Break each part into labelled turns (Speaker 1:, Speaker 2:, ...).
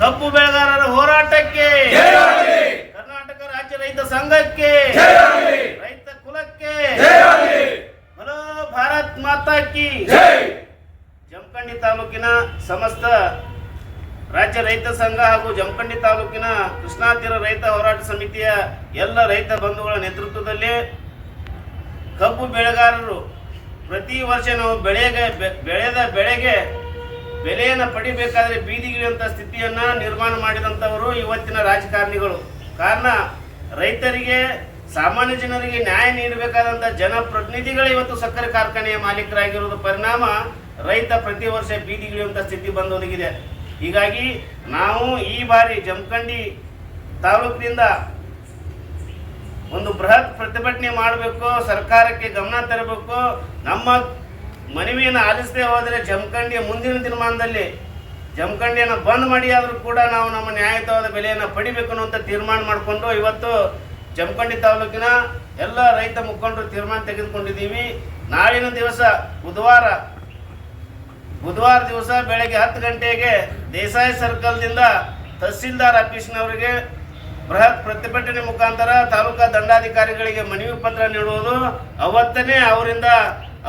Speaker 1: ಕಬ್ಬು ಬೆಳೆಗಾರರ ಹೋರಾಟಕ್ಕೆ ಕರ್ನಾಟಕ ರಾಜ್ಯ ರೈತ ಸಂಘಕ್ಕೆ ರೈತ ಕುಲಕ್ಕೆ ಹಲೋ ಭಾರತ್ ಮಾತಾ ಕಿ ಜಮಖಂಡಿ ತಾಲೂಕಿನ ಸಮಸ್ತ ರಾಜ್ಯ ರೈತ ಸಂಘ ಹಾಗೂ ಜಮಖಂಡಿ ತಾಲೂಕಿನ ಕೃಷ್ಣಾ ತೀರ ರೈತ ಹೋರಾಟ ಸಮಿತಿಯ ಎಲ್ಲ ರೈತ ಬಂಧುಗಳ ನೇತೃತ್ವದಲ್ಲಿ ಕಬ್ಬು ಬೆಳೆಗಾರರು ಪ್ರತಿ ವರ್ಷ ನಾವು ಬೆಳೆಗೆ ಬೆಳೆದ ಬೆಳೆಗೆ ಬೆಲೆಯನ್ನು ಪಡಿಬೇಕಾದ್ರೆ ಬೀದಿಗಿಳಿಯುವಂಥ ಸ್ಥಿತಿಯನ್ನ ನಿರ್ಮಾಣ ಮಾಡಿದಂಥವರು ಇವತ್ತಿನ ರಾಜಕಾರಣಿಗಳು. ಕಾರಣ, ರೈತರಿಗೆ, ಸಾಮಾನ್ಯ ಜನರಿಗೆ ನ್ಯಾಯ ನೀಡಬೇಕಾದಂಥ ಜನಪ್ರತಿನಿಧಿಗಳು ಇವತ್ತು ಸಕ್ಕರೆ ಕಾರ್ಖಾನೆಯ ಮಾಲೀಕರಾಗಿರುವುದು ಪರಿಣಾಮ. ರೈತ ಪ್ರತಿ ವರ್ಷ ಬೀದಿಗಿಳಿಯುವಂಥ ಸ್ಥಿತಿ ಬಂದೊದಗಿದೆ ಹೀಗಾಗಿ ನಾವು ಈ ಬಾರಿ ಜಮಖಂಡಿ ತಾಲೂಕಿನಿಂದ ಒಂದು ಬೃಹತ್ ಪ್ರತಿಭಟನೆ ಮಾಡಬೇಕು, ಸರ್ಕಾರಕ್ಕೆ ಗಮನ ತರಬೇಕು. ನಮ್ಮ ಮನವಿಯನ್ನು ಆಲಿಸದೆ ಹೋದರೆ ಜಮಖಂಡಿಯ ಮುಂದಿನ ದಿನಮಾನದಲ್ಲಿ ಜಮಖಂಡಿಯನ್ನು ಬಂದ್ ಮಾಡಿ ಆದರೂ ಕೂಡ ನಾವು ನಮ್ಮ ನ್ಯಾಯಯುತವಾದ ಬೆಲೆಯನ್ನು ಪಡಿಬೇಕು ಅನ್ನುವಂಥ ತೀರ್ಮಾನ ಮಾಡಿಕೊಂಡು ಇವತ್ತು ಜಮಖಂಡಿ ತಾಲೂಕಿನ ಎಲ್ಲ ರೈತ ಮುಖಂಡರು ತೀರ್ಮಾನ ತೆಗೆದುಕೊಂಡಿದ್ದೀವಿ. ನಾಳಿನ ದಿವಸ ಬುಧವಾರ ಬುಧವಾರ ದಿವಸ ಬೆಳಗ್ಗೆ ಹತ್ತು ಗಂಟೆಗೆ ದೇಸಾಯಿ ಸರ್ಕಲ್ದಿಂದ ತಹಸೀಲ್ದಾರ್ ಆಫೀಸ್ನವರಿಗೆ ಬೃಹತ್ ಪ್ರತಿಭಟನೆ ಮುಖಾಂತರ ತಾಲೂಕಾ ದಂಡಾಧಿಕಾರಿಗಳಿಗೆ ಮನವಿ ಪತ್ರ ನೀಡುವುದು. ಅವತ್ತನೇ ಅವರಿಂದ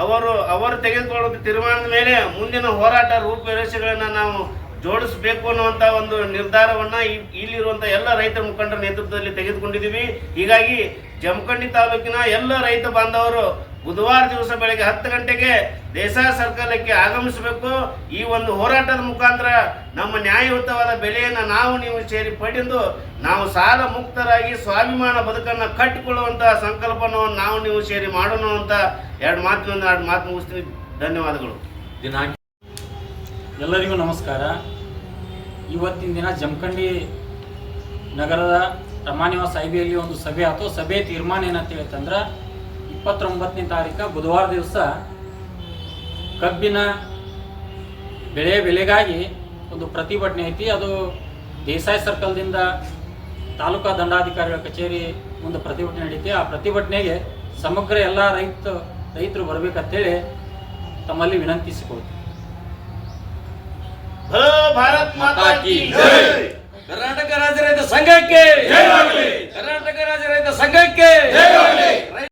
Speaker 1: ಅವರು ಅವರು ತೆಗೆದುಕೊಳ್ಳುವ ತೀರ್ಮಾನದ ಮೇಲೆ ಮುಂದಿನ ಹೋರಾಟ ರೂಪುರೇಷೆಗಳನ್ನು ನಾವು ಜೋಡಿಸಬೇಕು ಅನ್ನುವಂಥ ಒಂದು ನಿರ್ಧಾರವನ್ನ ಇಲ್ಲಿರುವಂಥ ಎಲ್ಲ ರೈತ ಮುಖಂಡರ ನೇತೃತ್ವದಲ್ಲಿ ತೆಗೆದುಕೊಂಡಿದ್ದೀವಿ. ಹೀಗಾಗಿ ಜಮಖಂಡಿ ತಾಲೂಕಿನ ಎಲ್ಲ ರೈತ ಬಾಂಧವರು ಬುಧವಾರ ದಿವಸ ಬೆಳಗ್ಗೆ ಹತ್ತು ಗಂಟೆಗೆ ದೇಸಾ ಸರ್ಕಲಕ್ಕೆ ಆಗಮಿಸಬೇಕು. ಈ ಒಂದು ಹೋರಾಟದ ಮುಖಾಂತರ ನಮ್ಮ ನ್ಯಾಯಯುತವಾದ ಬೆಲೆಯನ್ನು ನಾವು ನೀವು ಸೇರಿ ಪಡೆದು ನಾವು ಸಾಲ ಮುಕ್ತರಾಗಿ ಸ್ವಾಭಿಮಾನ ಬದುಕನ್ನು ಕಟ್ಟಿಕೊಳ್ಳುವಂತಹ ಸಂಕಲ್ಪವನ್ನು ನಾವು ನೀವು ಸೇರಿ ಮಾಡೋಣ ಅಂತ ಎರಡು ಮಾತಿನೊಂದು ಎರಡು ಮಾತು ಮುಗಿಸ್ತೀನಿ. ಧನ್ಯವಾದಗಳು.
Speaker 2: ದಿನಾಂಕ
Speaker 3: ಎಲ್ಲರಿಗೂ ನಮಸ್ಕಾರ. ಇವತ್ತಿನ ದಿನ ಜಮಖಂಡಿ ನಗರದ ರಮಾನಿವಾಸ ಐಬಿಯಲ್ಲಿ ಒಂದು ಸಭೆ ಆಯಿತು ಸಭೆ ತೀರ್ಮಾನ ಏನಂತ ಹೇಳ್ತಂದ್ರೆ ಇಪ್ಪತ್ತೊಂಬತ್ತನೇ ತಾರೀಕು ಬುಧವಾರ ದಿವಸ ಕಬ್ಬಿನ ಬೆಳೆ ಬೆಲೆಗಾಗಿ ಒಂದು ಪ್ರತಿಭಟನೆ ಐತಿ. ಅದು ದೇಸಾಯಿ ಸರ್ಕಲ್ದಿಂದ ತಾಲೂಕಾ ದಂಡಾಧಿಕಾರಿಗಳ ಕಚೇರಿ ಮುಂದೆ ಪ್ರತಿಭಟನೆ ನಡೀತಿ. ಆ ಪ್ರತಿಭಟನೆಗೆ ಸಮಗ್ರ ಎಲ್ಲ ರೈತ ರೈತರು ಬರಬೇಕಂತೇಳಿ ತಮ್ಮಲ್ಲಿ ವಿನಂತಿಸಿಕೊಳ್ತೀವಿ.
Speaker 1: ಭಾರತ್ ಮಾತಾ ಕಿ
Speaker 2: ಕರ್ನಾಟಕ ರಾಜ್ಯ ರೈತ ಸಂಘಕ್ಕೆ ಕರ್ನಾಟಕ ರಾಜ್ಯ ರೈತ ಸಂಘಕ್ಕೆ